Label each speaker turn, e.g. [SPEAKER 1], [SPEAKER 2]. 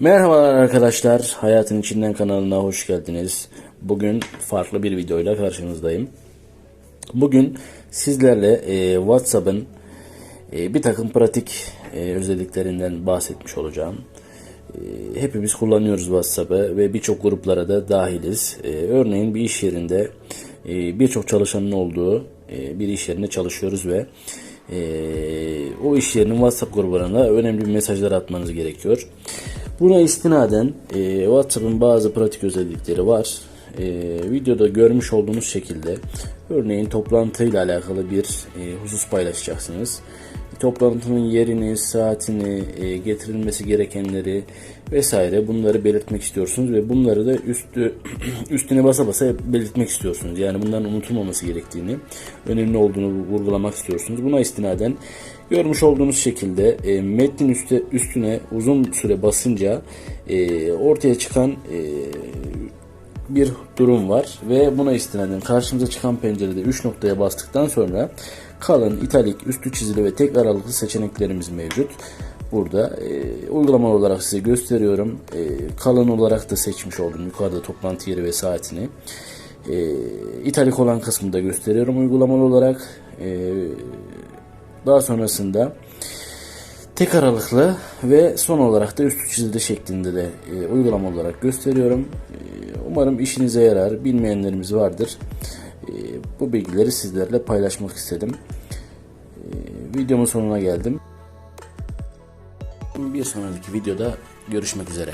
[SPEAKER 1] Merhabalar arkadaşlar, Hayatın İçinden kanalına hoş geldiniz. Bugün farklı bir videoyla karşınızdayım. Bugün sizlerle e, WhatsApp'ın e, bir takım pratik e, özelliklerinden bahsetmiş olacağım. E, hepimiz kullanıyoruz WhatsApp'ı ve birçok gruplara da dahiliz. E, örneğin bir iş yerinde e, birçok çalışanın olduğu e, bir iş yerinde çalışıyoruz ve e, o iş yerinin WhatsApp grubuna önemli mesajlar atmanız gerekiyor. Buna istinaden e, WhatsApp'ın bazı pratik özellikleri var. E, videoda görmüş olduğunuz şekilde örneğin toplantıyla alakalı bir e, husus paylaşacaksınız. Toplantının yerini, saatini, e, getirilmesi gerekenleri vesaire bunları belirtmek istiyorsunuz ve bunları da üstü üstüne basa basa belirtmek istiyorsunuz. Yani bunların unutulmaması gerektiğini, önemli olduğunu vurgulamak istiyorsunuz. Buna istinaden görmüş olduğunuz şekilde e, metnin üstü, üstüne uzun süre basınca e, ortaya çıkan e, bir durum var ve buna istinaden karşımıza çıkan pencerede 3 noktaya bastıktan sonra kalın, italik, üstü çizili ve tek aralıklı seçeneklerimiz mevcut. Burada e, uygulama olarak size gösteriyorum. E, kalın olarak da seçmiş oldum yukarıda toplantı yeri ve saatini. E, italik olan kısmını da gösteriyorum uygulamalı olarak. E, daha sonrasında tek aralıklı ve son olarak da üstü çizili şeklinde de e, uygulama olarak gösteriyorum. Umarım işinize yarar. Bilmeyenlerimiz vardır. E, bu bilgileri sizlerle paylaşmak istedim. E, videomun sonuna geldim. Bir sonraki videoda görüşmek üzere.